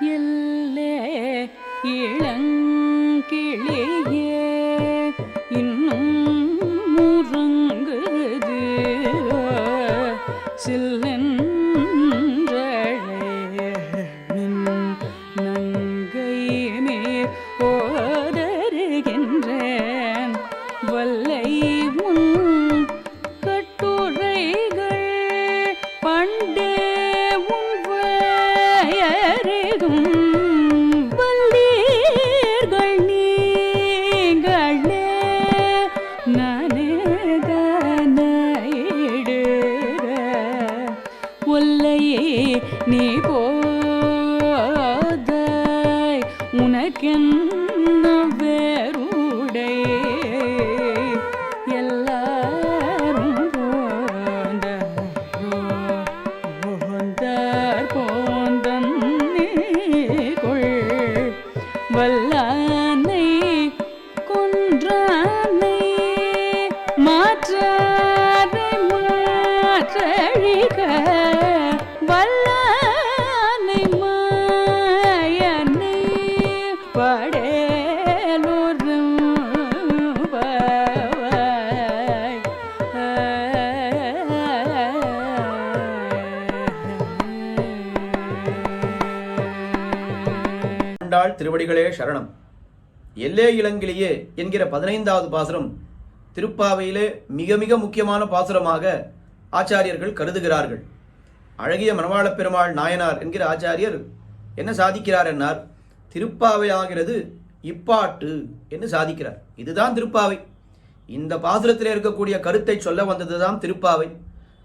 எல்லே இளங்கிளியே. எனக்கென்ன வேறுடை? எல்லாரும் போந்தாரோ போந்தார் போந்தன்னே கொள். வல்லான ஆண்டாள் திருவடிகளே சரணம். எல்லே இளங்கிலேயே என்கிற பதினைந்தாவது பாசுரம் திருப்பாவையிலே மிக மிக முக்கியமான பாசுரமாக ஆச்சாரியர்கள் கருதுகிறார்கள். அழகிய மணவாளப் பெருமாள் நாயனார் என்கிற ஆச்சாரியர் என்ன சாதிக்கிறார் என்னார்? திருப்பாவை ஆகிறது இப்பாட்டு என்று சாதிக்கிறார். இதுதான் திருப்பாவை. இந்த பாசுரத்தில் இருக்கக்கூடிய கருத்தை சொல்ல வந்ததுதான் திருப்பாவை.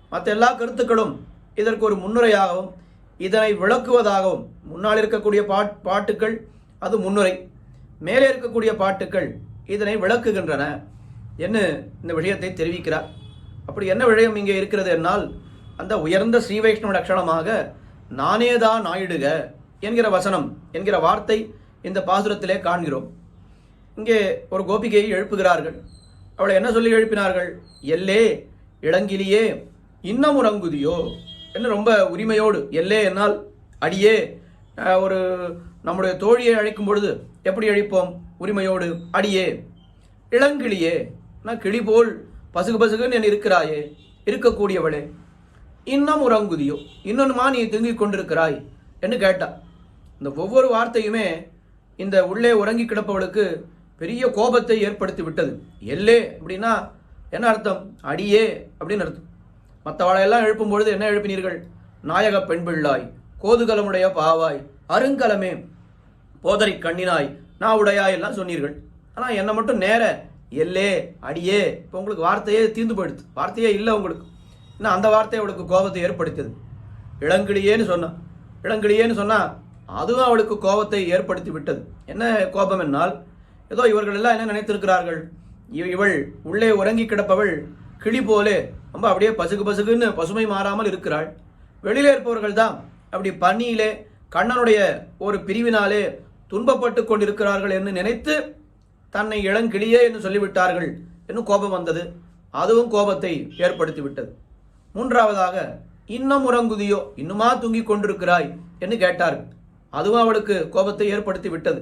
மற்ற எல்லா கருத்துக்களும் இதற்கு ஒரு முன்னுரையாகவும் இதனை விளக்குவதாகவும் முன்னால் இருக்கக்கூடிய பாட் பாட்டுக்கள் அது முன்னுரை. மேலே இருக்கக்கூடிய பாட்டுக்கள் இதனை விளக்குகின்றன. என்று இந்த விஷயத்தை தெரிவிக்கிறார்? அப்படி என்ன விஷயம் இங்கே இருக்கிறது என்னால் அந்த உயர்ந்த ஸ்ரீ வைஷ்ணவ லட்சணமாக நானேதான் நாயிடுக என்கிற வசனம் என்கிற வார்த்தை இந்த பாசுரத்திலே காண்கிறோம். இங்கே ஒரு கோபிகையை எழுப்புகிறார்கள். அவளை என்ன சொல்லி எழுப்பினார்கள்? எல்லே இளங்கிலியே இன்னமுறங்குதியோ என்று ரொம்ப உரிமையோடு எல்லே என்னால் அடியே ஒரு நம்முடைய தோழியை அழைக்கும் பொழுது எப்படி அழைப்போம்? உரிமையோடு அடியே இளங்கிளியே நான் கிளி போல் பசுகு பசுகுன்னு என் இருக்கிறாயே இருக்கக்கூடியவளே இன்னும் உறங்குதியோ இன்னொன்னுமா நீ தூங்கிக் கொண்டிருக்கிறாய்? என்று கேட்டா. இந்த ஒவ்வொரு வார்த்தையுமே இந்த உள்ளே உறங்கி கிடப்பவளுக்கு பெரிய கோபத்தை ஏற்படுத்தி விட்டது. எல்லே அப்படின்னா என்ன அர்த்தம்? அடியே அப்படின்னு அர்த்தம். மற்றவளையெல்லாம் எழுப்பும் பொழுது என்ன எழுப்பினீர்கள்? நாயக பெண் பிள்ளாய் கோதுகலமுடைய பாவாய் அருங்கலமே போதரி கண்ணினாய் நான் உடையாய் எல்லாம் சொன்னீர்கள். ஆனால் என்னை மட்டும் நேர எல்லே அடியே இப்போ உங்களுக்கு வார்த்தையே தீர்ந்து போயிடுது. வார்த்தையே இல்லை உங்களுக்கு. இன்னும் அந்த வார்த்தை அவளுக்கு கோபத்தை ஏற்படுத்தியது. இளங்கிளியேன்னு சொன்னான். இளங்கிளியேன்னு சொன்னால் அதுவும் அவளுக்கு கோபத்தை ஏற்படுத்தி விட்டது. என்ன கோபம் என்னால்? ஏதோ இவர்கள் எல்லாம் என்ன நினைத்திருக்கிறார்கள்? இவள் உள்ளே உறங்கி கிடப்பவள் கிளி போலே ரொம்ப அப்படியே பசுகு பசுகுன்னு பசுமை மாறாமல் இருக்கிறாள். வெளியிலே இருப்பவர்கள் தான் அப்படி பண்ணியிலே கண்ணனுடைய ஒரு பிரிவினாலே துன்பப்பட்டு கொண்டிருக்கிறார்கள் என்று நினைத்து தன்னை இளங்கிளியே என்று சொல்லிவிட்டார்கள் என்று கோபம் வந்தது. அதுவும் கோபத்தை ஏற்படுத்தி விட்டது மூன்றாவதாக இன்னும் உறங்குதியோ இன்னுமா தூங்கிக் கொண்டிருக்கிறாய் என்று கேட்டார்கள். அதுவும் அவளுக்கு கோபத்தை ஏற்படுத்தி விட்டது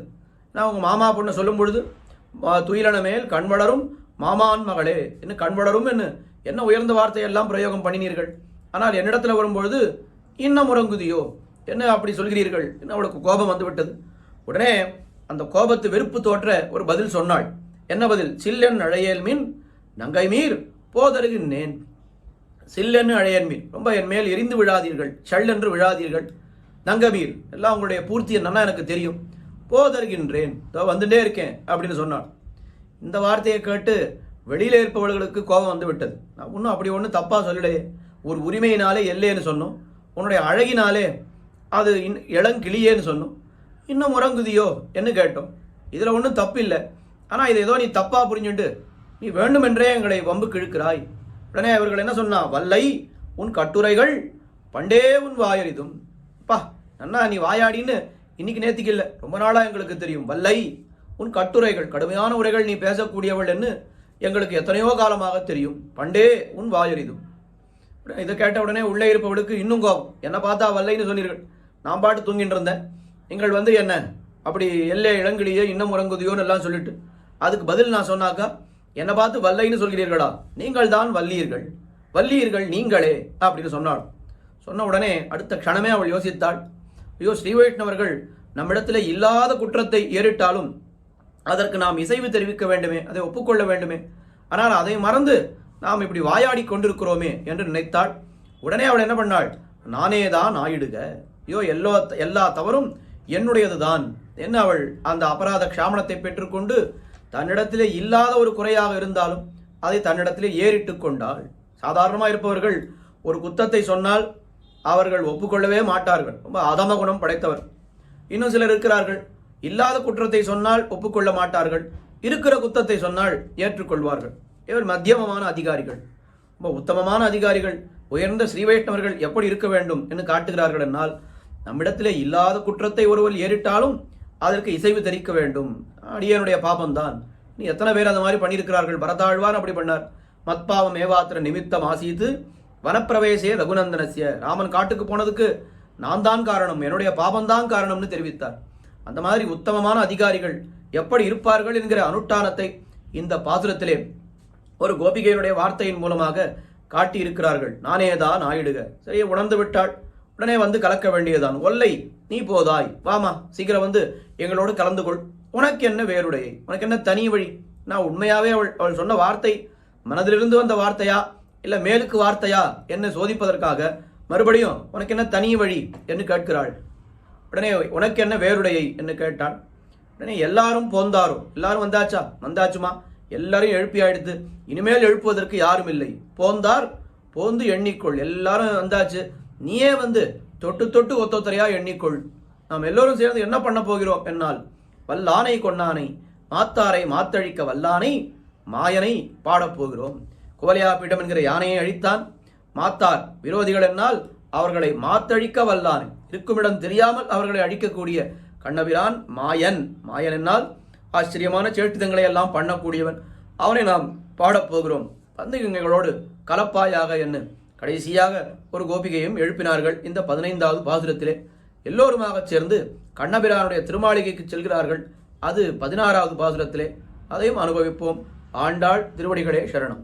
நான் உங்கள் மாமா பொண்ணை சொல்லும் பொழுது துயிலன மேல் கண் வளரும் மாமான் மகளே என்ன கண் வளரும் என்ன என்ன உயர்ந்த வார்த்தையெல்லாம் பிரயோகம் பண்ணினீர்கள். ஆனால் என்னிடத்தில் வரும்பொழுது இன்னும் உறங்குதியோ என்ன அப்படி சொல்கிறீர்கள்? என்ன அவளுக்கு கோபம் வந்து விட்டது உடனே அந்த கோபத்து வெறுப்பு தோற்ற ஒரு பதில் சொன்னாள். என்ன பதில்? சில்லன் அழையல் மீன் நங்கை மீர் போதருகின்றேன் சில்லென்னு அழையன் மீன். ரொம்ப என் மேல் எரிந்து விழாதீர்கள். சல்லென்று விழாதீர்கள். நங்கமீர் எல்லாம் உங்களுடைய பூர்த்தி என்னன்னா எனக்கு தெரியும். போதருகின்றேன் இதோ வந்துட்டே இருக்கேன் அப்படின்னு சொன்னாள். இந்த வார்த்தையை கேட்டு வெளியில் இருப்பவர்களுக்கு கோபம் வந்து விட்டது நான் ஒன்றும் அப்படி ஒன்றும் தப்பாக சொல்லலையே. ஒரு உரிமையினாலே இல்லைன்னு சொன்னோம். உன்னுடைய அழகினாலே அது இன் இளங்கிளியேன்னு சொன்னோம். இன்னும் முறங்குதியோ என்று கேட்டோம். இதில் ஒன்றும் தப்பு இல்லை ஆனால் இது ஏதோ நீ தப்பாக புரிஞ்சுட்டு நீ வேண்டுமென்றே எங்களை வம்புக்கு இழுக்கிறாய் உடனே அவர்கள் என்ன சொன்னா வல்லை உன் கட்டுரைகள் பண்டே உன் வாயறிதும். பா நன்னா நீ வாயாடின்னு இன்னைக்கு நேத்திக்கு இல்லை ரொம்ப நாளாக எங்களுக்கு தெரியும். வல்லை உன் கட்டுரைகள் கடுமையான உரைகள் நீ பேசக்கூடியவள் என்று எங்களுக்கு எத்தனையோ காலமாக தெரியும். பண்டே உன் வாயறிதும். இதை கேட்ட உடனே உள்ளே இருப்பவளுக்கு இன்னும் கோபம். என்னை பார்த்தா வரலைன்னு சொன்னீர்கள். நான் பாட்டு தூங்கிட்டு இருந்தேன். நீங்கள் வந்து என்ன? அப்படி எல்லை இளங்கிலேயே இன்னும் உறங்குதியோன்னு எல்லாம் சொல்லிட்டு அதுக்கு பதில் நான் சொன்னாக்கா என்னை பார்த்து வல்லைன்னு சொல்கிறீர்களா? நீங்கள் தான் வல்லீர்கள். வல்லீர்கள் நீங்களே அப்படின்னு சொன்னாள். சொன்ன உடனே அடுத்த க்ஷணமே அவள் யோசித்தாள். ஐயோ ஸ்ரீவைஷ்ணவர்கள் நம்மிடத்தில் இல்லாத குற்றத்தை ஏறிட்டாலும் அதற்கு நாம் இசைவு தெரிவிக்க வேண்டுமே அதை ஒப்புக்கொள்ள வேண்டுமே. ஆனால் அதை மறந்து நாம் இப்படி வாயாடி கொண்டிருக்கிறோமே என்று நினைத்தாள். உடனே அவள் என்ன பண்ணாள்? நானே தான் ஆயிடுக. ஐயோ எல்லோ எல்லா தவறும் என்னுடையது தான் என்ன அவள் அந்த அபராத க்ஷாமணத்தை பெற்றுக்கொண்டு தன்னிடத்திலே இல்லாத ஒரு குறையாக இருந்தாலும் அதை தன்னிடத்திலே ஏறிட்டு கொண்டாள். சாதாரணமாக இருப்பவர்கள் ஒரு குத்தத்தை சொன்னால் அவர்கள் ஒப்புக்கொள்ளவே மாட்டார்கள். ரொம்ப அதம குணம் படைத்தவர். இன்னும் சிலர் இருக்கிறார்கள். இல்லாத குற்றத்தை சொன்னால் ஒப்புக்கொள்ள மாட்டார்கள். இருக்கிற குத்தத்தை சொன்னால் ஏற்றுக்கொள்வார்கள். இவர் மத்தியமமான அதிகாரிகள். ரொம்ப உத்தமமான அதிகாரிகள். உயர்ந்த ஸ்ரீ வைஷ்ணவர்கள் எப்படி இருக்க வேண்டும் என்று காட்டுகிறார்கள் என்னால் நம்மிடத்திலே இல்லாத குற்றத்தை ஒருவர் ஏறிட்டாலும் அதற்கு இசைவு தெரிவிக்க வேண்டும். அடியனுடைய பாபம்தான். நீ எத்தனை பேர் அந்த மாதிரி பண்ணியிருக்கிறார்கள்? பரதாழ்வான் அப்படி பண்ணார். மத்பாவம் ஏவாத்திர நிமித்தம் ஆசீத்து வனப்பிரவேசே ரகுநந்தனசிய ராமன் காட்டுக்கு போனதுக்கு நான் தான் காரணம் என்னுடைய பாபம்தான் காரணம்னு தெரிவித்தார். அந்த மாதிரி உத்தமமான அதிகாரிகள் எப்படி இருப்பார்கள் என்கிற அனுஷ்டானத்தை இந்த பாசுரத்திலே ஒரு கோபிகையினுடைய வார்த்தையின் மூலமாக காட்டி இருக்கிறார்கள் நானே தான் ஆயிடுக சரி உணர்ந்து விட்டாள். உடனே வந்து கலக்க வேண்டியதுதான். ஒல்லை நீ போதாய். வாமா சீக்கிரம் வந்து எங்களோடு கலந்து கொள். உனக்கு என்ன வேறுடையை? உனக்கு என்ன தனி வழி? நான் உண்மையாவே அவள் அவள் சொன்ன வார்த்தை மனதிலிருந்து வந்த வார்த்தையா? இல்லை மேலுக்கு வார்த்தையா? என்ன சோதிப்பதற்காக மறுபடியும் உனக்கு என்ன தனி வழி? என்று கேட்கிறாள். உடனே உனக்கு என்ன வேறுடையை? என்று கேட்டாள் உடனே எல்லாரும் போந்தாரும். எல்லாரும் வந்தாச்சா? வந்தாச்சுமா? எல்லாரையும் எழுப்பி ஆயிடுத்து. இனிமேல் எழுப்புவதற்கு யாரும் இல்லை. போந்தார் போந்து எண்ணிக்கொள். எல்லாரும் வந்தாச்சு. நீயே வந்து தொட்டு தொட்டு ஒத்தொத்தரையா எண்ணிக்கொள். நாம் எல்லோரும் சேர்ந்து என்ன பண்ண போகிறோம் என்னால்? வல்லானை கொன்னானை மாத்தாரை மாத்தழிக்க வல்லானை மாயனை பாடப் போகிறோம். என்கிற யானையை அழித்தான். மாத்தார் விரோதிகள் என்னால் அவர்களை மாத்தழிக்க வல்லானை. இருக்குமிடம் தெரியாமல் அவர்களை அழிக்கக்கூடிய கண்ணபிரான் மாயன். மாயன் என்னால் ஆச்சரியமான சேட்டிதங்களை எல்லாம் பண்ணக்கூடியவன். அவனை நாம் பாடப் போகிறோம். கலப்பாயாக என்ன கடைசியாக ஒரு கோபிகையும் எழுப்பினார்கள் இந்த பதினைந்தாவது பாசுரத்திலே. எல்லோருமாக சேர்ந்து கண்ணபிரானுடைய திருமாளிகைக்கு செல்கிறார்கள். அது பதினாறாவது பாசுரத்திலே. அதையும் அனுபவிப்போம். ஆண்டாள் திருவடிகளே சரணம்.